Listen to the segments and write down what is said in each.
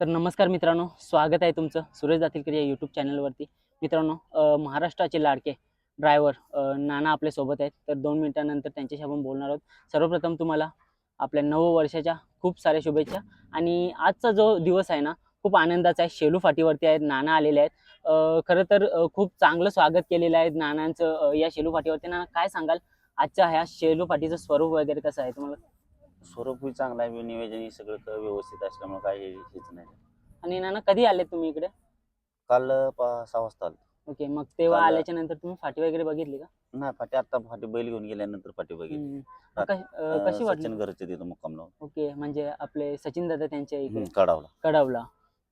तर नमस्कार मित्रांनो स्वागत आहे तुमचं सुरेश दातीलकर या यूट्यूब चॅनलवरती मित्रांनो महाराष्ट्राचे लाडके ड्रायव्हर नाना आपल्यासोबत आहेत. तर दोन मिनिटानंतर त्यांच्याशी आपण बोलणार आहोत. सर्वप्रथम तुम्हाला आपल्या नव वर्षाच्या खूप साऱ्या शुभेच्छा. आणि आजचा जो दिवस आहे ना खूप आनंदाचा आहे. शेलू फाटीवरती आहेत नाना आलेले आहेत. खरं तर खूप चांगलं स्वागत केलेलं आहे नानांचं या शेलू फाटीवरती. नाना काय सांगाल? आजच्या ह्या शेलू फाटीचं स्वरूप वगैरे कसं आहे? तुम्हाला स्वरूप बी चांगला आहे नियोजन हे सगळं क- व्यवस्थित असल्यामुळे काही हेच नाही. आणि नाना कधी आले तुम्ही इकडे? काल अं, पा सहा वाजता आलो. ओके मग तेव्हा चालेल. आल्याच्यानंतर तुम्ही फाटी वगैरे बघितली का? नाही फाटी आता फाटी बैल घेऊन गेल्यानंतर फाटी बघितली. हम्म. कश- अं, कशी वाटली? सचिन घरचे तिथं मुक्काम लावून ओके म्हणजे आपले सचिन दादा त्यांच्या इकडे. कडावला. कडावला.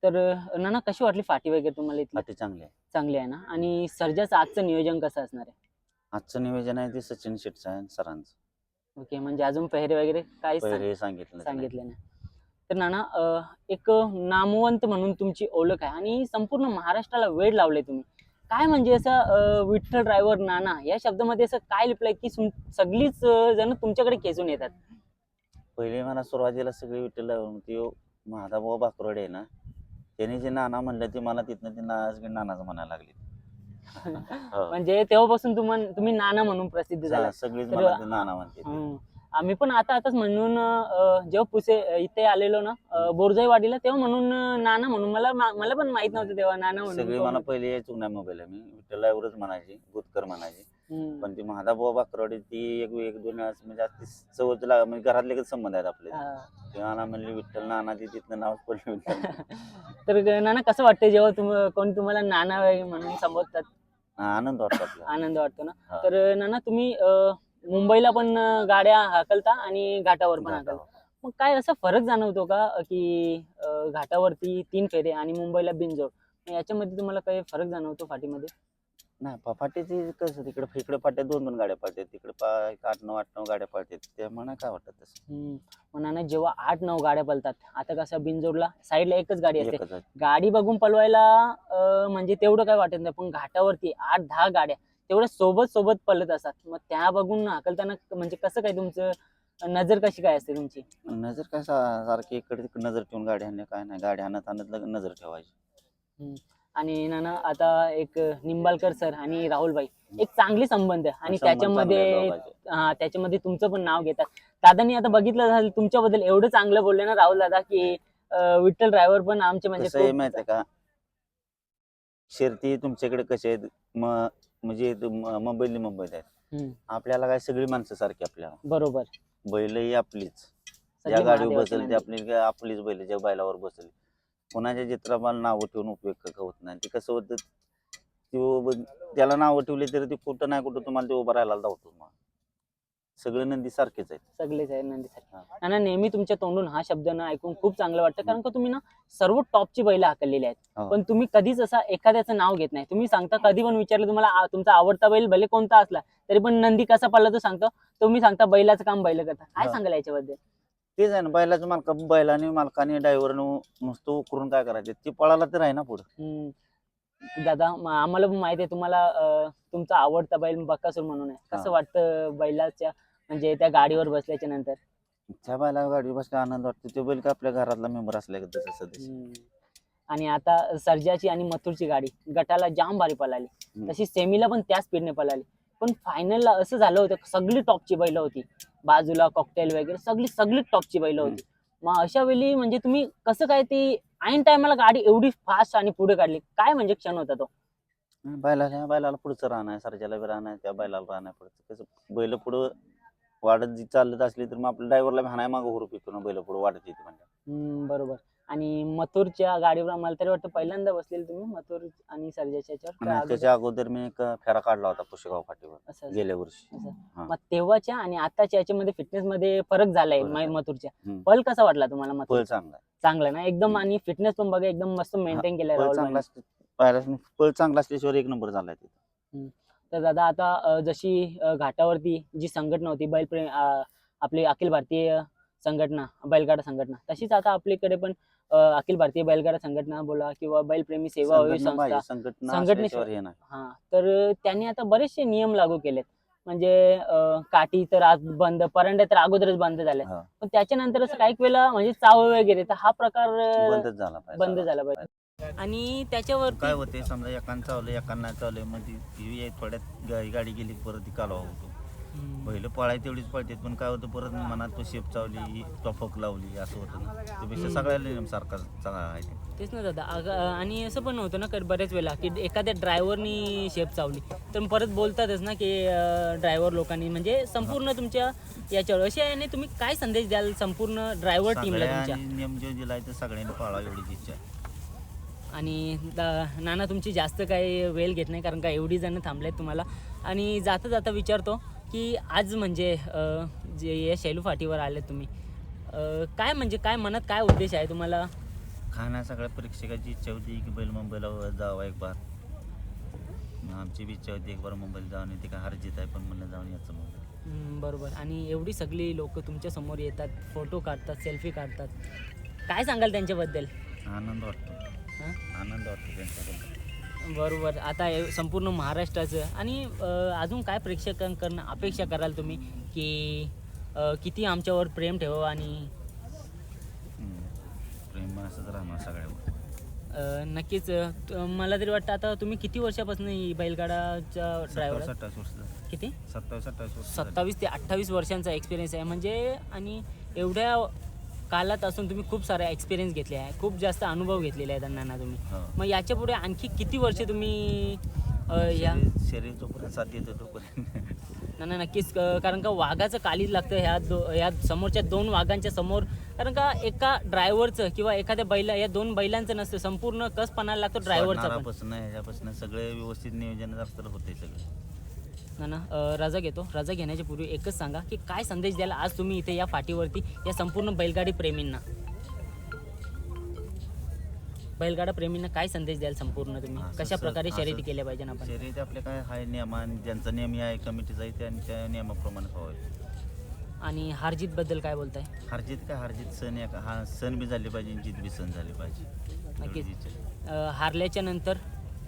तर अं, नाना कशी वाटली फाटी वगैरे तुम्हाला इथली? फाटी चांगली आहे. चांगली आहे ना? आणि सर्जाचं आजचं नियोजन कसं असणार आहे? आजचं नियोजन आहे ते सचिन शेटचं आहे आणि सरांचं. ओके म्हणजे अजून पेहरे वगैरे पहिले सांगितलं नाही. सांगितलं नाही तर नाना एक नामवंत म्हणून तुमची ओळख आहे आणि संपूर्ण महाराष्ट्राला वेळ लावले तुम्ही काय म्हणजे असं विठ्ठल ड्रायव्हर नाना या शब्दामध्ये असं काय लिहिलंय की सगळीच जण तुमच्याकडे खेचून येतात पहिले मला सुरुवातीला सगळी विठ्ठल ती महादाभाऊ बाकरोडे आहे ना त्याने जे नाना म्हणलं ते मला तिथनं ते ना सगळे नानाचं म्हणायला लागले हो. म्हणजे तेव्हापासून तुम्हाला तुम्ही नाना म्हणून प्रसिद्ध झाला सगळीच तर- मला ते नाना म्हणते. आम्ही पण आता आताच म्हणून अं, जेव्हा पुसे इथे आलेलो ना अं, बोरजाईवाडीला तेव्हा म्हणून अं, नाना म्हणून मला मा- मला पण माहीत नव्हतं तेव्हा नाना म्हणून सगळी कोण मला होतं. पहिले यायचो नाही मोबाईल मी विठ्ठलावरच म्हणायची बुतकर म्हणायची. पण ती महादाबुवा बाकरवाडी ती एक एक दोन वेळास म्हणजे आज ती लाग म्हणजे घरातले एकच संबंध आहेत आपले. हा. ते नाना म्हणले विठ्ठल नाना ती तिथनं नाव पडलं विठ्ठल. तर ग- नाना कसं वाटतं जेव्हा तुम कोणी तुम्हाला नाना वगैरे म्हणून संबोधतात? हा, आनंद वाटतो आनंद वाटतो ना? हा. तर नाना तुम्ही अं, मुंबईला पण अं, गाड्या हाकलता आणि घाटावर पण हाकलता. मग काय असा फरक जाणवतो का की अं, घाटावरती तीन फेरे आणि मुंबईला बिनजोड? मग याच्यामध्ये तुम्हाला काही फरक जाणवतो फाटीमध्ये? नाही पा- फाट्याची कसं तिकडे इकडे फाट्या दोन दोन गाड्या पडतात. तिकडे पा एक आठ नऊ आठ नऊ गाड्या पडतात. त्यामुळे नाही काय वाटत तसं? नाना जेव्हा आठ नऊ गाड्या पळतात आता कसं बिनजोडला साईडला एकच गाडी असते. एकच आहे. गाडी बघून पळवायला अं, म्हणजे तेवढं काय वाटत नाही. पण घाटावरती आठ दहा गाड्या तेवढ्या सोबत सोबत पळत असतात. मग त्या बघून हाकलताना म्हणजे कसं काय तुमचं नजर कशी काय असते तुमची? नजर काय सा- सारखी इकडे तिकडे नजर ठेवून गाडी आणणे काय नाही. गाडी आणत आणत लगे नजर ठेवायची. आणि नाना आता एक निंबाळकर सर आणि राहुलबाई एक चांगले संबंध आहे. आणि त्याच्यामध्ये. हा त्याच्यामध्ये तुमचं पण नाव घेतात. दादांनी आता बघितलं झालं तुमच्याबद्दल एवढं चांगलं बोलले ना राहुल दादा की अं, विठ्ठल ड्रायव्हर पण आमचे म्हणजे कसं आहे खूप- माहितीये का? शर्ती तुमच्याकडे कसे आहेत? म- म्हणजे तु- म- मुंबईतली मुंबईत आहेत. हम्म, आपल्याला काय सगळी माणसं सारखी आपल्याला. बरोबर. बैल ही आपलीच. सगळी ज्या गाडीवर महादेवाची बसेल ती नांदी. आपली आपलीच बैल ज्या बैलावर बसेल. कोणाच्या चित्राला नावं ठेवून उपयोग होत नाही? ते कसं होतं? ते त्याला नावं ठेवली तरी ते कुठं नाही कुठं तुम्हाला ते उभं राहायला धावतो मग. सगळे नंदी सारखेच आहेत. सगळेच आहे नंदी सर हा. आणि नेहमी तुमच्या तोंडून हा शब्द ना ऐकून खूप चांगलं वाटतं कारण का तुम्ही ना सर्व टॉपची बैल हाकललेली आहेत. हो. पण तुम्ही कधीच असा एखाद्याचं नाव घेत नाही. तुम्ही सांगता कधी पण विचारलं तुम्हाला तुमचा आवडता बैल भले कोणता असला तरी पण नंदी कसा पडला तो सांगतो. तुम्ही सांगता बैलाचं काम बैल करता काय. सांगाल याच्याबद्दल? तेच आहे ना बैलाचं मालका बैलाने मालकाने ड्रायव्हरनं नुसतं उकरून काय करायचं ते पळाला तर आहे ना पुढं हम्म. दादा म- आम्हाला पण माहिती आहे तुम्हाला अं, तुमचा आवडता बैल बक्कासूर म्हणून आहे कसं हा. वाटतं बैलाच्या म्हणजे त्या गाडीवर बसल्याच्या नंतर त्या बैला गाडी बसल्या आनंद वाटतो ते बैल का आपल्या घरातला मेंबर असल्या तसं सदस्य हम्म. आणि आता सर्जाची आणि मथुरची गाडी गटाला जाम भारी पळाली हम्म. तशी सेमीला पण त्या स्पीडने पळाली पण फायनलला असं झालं होतं सगळी टॉपची बैल होती. बाजूला कॉकटेल वगैरे सगळी सगळी टॉपची बैल होती. मग अशा वेळी म्हणजे तुम्ही कसं काय ती ऐन टायमाला गाडी एवढी फास्ट आणि पुढे काढली? काय म्हणजे क्षण होता तो? बैलाला बैलाला पुढचं राहणं आहे सरजाला बी राहणं आहे त्या बैलाला राहणं आहे पुढचं. कसं बैल पुढं वाढत जी चालत असली तर मग आपल्या ड्रायव्हरला हाणाय मागं हुरूप येतो ना बैल पुढे वाढत येते म्हणजे बरोबर. आणि मथुरच्या गाडीवर मला तरी वाटतं पहिल्यांदा बसलेले तुम्ही मथुर आणि सर्जाच्या याच्यावर का आणि अगोदर? त्याच्या अगोदर मी एक फेरा काढला होता पुशेगाव फाटीवर असं. गेल्या वर्षी असं. हा. मग तेव्हाच्या आणि आताच्या याच्यामध्ये फिटनेस मध्ये फरक झालाय फरक म- आहे. मथुरच्या हम्म. पल कसा वाटला तुम्हाला मथुर चांगला आहे. चांगला ना एकदम हम्म. आणि फिटनेस पण बघा एकदम मस्त मेंटेन केलाय राहुल चांगला भाईने. चांगला असल्याशिवाय एक नंबर झालाय तिथं तर दादा आता अं, जशी अं, घाटावरती जी संघटना होती बैलप्रेम अं, आपली अखिल भारतीय संघटना बैलगाडा संघटना. तशीच आता आपल्याकडे पण अखिल भारतीय बैलगाडा संघटना बोला किंवा बैलप्रेमी सेवा होई संघटना संस्था पाहिजे, संघटना संघटनेशिवाय- असल्याशिवाय हे हा तर त्यांनी आता बरेचसे नियम लागू केलेत. म्हणजे काठी तर आज बंद परंड्या तर अगोदरच बंद झाल्या. पण त्याच्यानंतर असं काही वेळेला म्हणजे चाव वगैरे तर हा प्रकार अं, बंदच झाला पाहिजे. बंद झाला पाहिजे. आणि त्याच्यावर काय होते समजा एकानं चावलं एकानं नाही चावलं एक थोड्यात गाडी गेली परत कालवा होतो. पहिलं पळाय तेवढीच पळते पण काय होतं परत मनात तो शेप चावली टॉफक लावली असं होतं ना. त्यापेक्षा. सगळ्याला नियम सारखा चांगला आहे ते. तेच ना दादा. अग- आणि असं पण होतं ना कधी बऱ्याच वेळेला की एखाद्या ड्रायव्हरनी शेप चावली. तर परत बोलतातच ना की ड्रायव्हर लोकांनी म्हणजे संपूर्ण तुमच्या याच्यावर अशी आहे आणि तुम्ही काय संदेश द्याल संपूर्ण ड्रायव्हर टीमला तुमच्या? सगळ्यांनी नियम जो दिलाय ते सगळ्यांनी पाळावा एवढीच इच्छा आहे. आणि दा- नाना तुमची जास्त काही वेळ घेत नाही कारण का एवढी जण थांबलेत तुम्हाला. आणि जाता जाता विचारतो की आज म्हणजे जे या शैलू फाटीवर आले तुम्ही काय म्हणजे काय मनात काय उद्देश आहे तुम्हाला? खाण्या सगळ्या परीक्षकाची इच्छा होती की बैल मुंबईला जावं एक बार मग आमची बी इच्छा होती एक बार मुंबईला जाऊन येते का हार जीत आहे पण म्हणलं जाऊन याचं मुंबई हम्म, बरोबर. आणि एवढी सगळी लोक तुमच्यासमोर येतात फोटो काढतात सेल्फी काढतात. काय सांगाल त्यांच्याबद्दल? आनंद वाटतो. हां? आनंद वाटतो त्यांच्याबद्दल. बरोबर आता हे संपूर्ण महाराष्ट्राचं आणि अजून काय प्रेक्षकांकडनं अपेक्षा कराल तुम्ही की किती आमच्यावर प्रेम ठेवा आणि हम्म. प्रेम असंच राहणार सगळ्यावर अं, नक्कीच मला तरी वाटतं आता तुम्ही किती वर्षापासून ही बैलगाडाचा ड्रायव्हर. किती सत्तावीस अठ्ठावीस. सत्तावीस ते अठ्ठावीस वर्षांचा एक्सपिरियन्स आहे म्हणजे आणि एवढ्या कालात असून तुम्ही खूप सारा एक्सपिरियन्स घेतले आहे. खूप जास्त अनुभव घेतलेले आहेत अण्णांना तुम्ही. हो. मग याच्यापुढे आणखी किती वर्ष तुम्ही अं, या शरीर- शरीर जोपर्यंत साथ येतो तोपर्यंत. ना ना नक्कीच कारण का वाघाचं कालीज लागतं ह्या दो ह्या समोरच्या दोन वाघांच्या समोर. कारण का एका ड्रायव्हरचं किंवा एखाद्या बैला या दोन बैलांचं नसतं संपूर्ण कस पणाला लागतो ड्रायव्हरचा पण. ह्याच्यापासून सगळे व्यवस्थित नियोजन जास्त होते सगळं. ना ना रजा घेतो. रजा घेण्याच्या पूर्वी एकच सांगा की काय संदेश द्याल आज तुम्ही इथे या फाटीवरती या संपूर्ण बैलगाडी प्रेमींना? बैलगाडा प्रेमींना काय संदेश द्याल संपूर्ण तुम्ही? कशा प्रकारे शर्यती केल्या पाहिजे आपण? शर्यती आपले काय हाय नियमान ज्यांचा नियम आहे कमिटीचा आहे त्यांच्या नियमाप्रमाणे व्हावे. आणि हारजीत बद्दल काय बोलताय? हारजीत काय? हारजीत सण एक हा सण बी झाली पाहिजे जीत बी सण झाली पाहिजे. नक्कीच. हारल्याच्या नंतर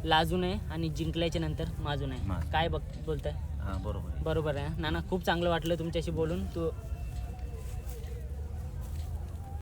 लाजू नये आणि जिंकल्याच्या नंतर माजू नये माजू. काय बघ बोलताय? हा बरोबर आहे. बरोबर आहे नाना खूप चांगलं वाटलं तुमच्याशी बोलून. तू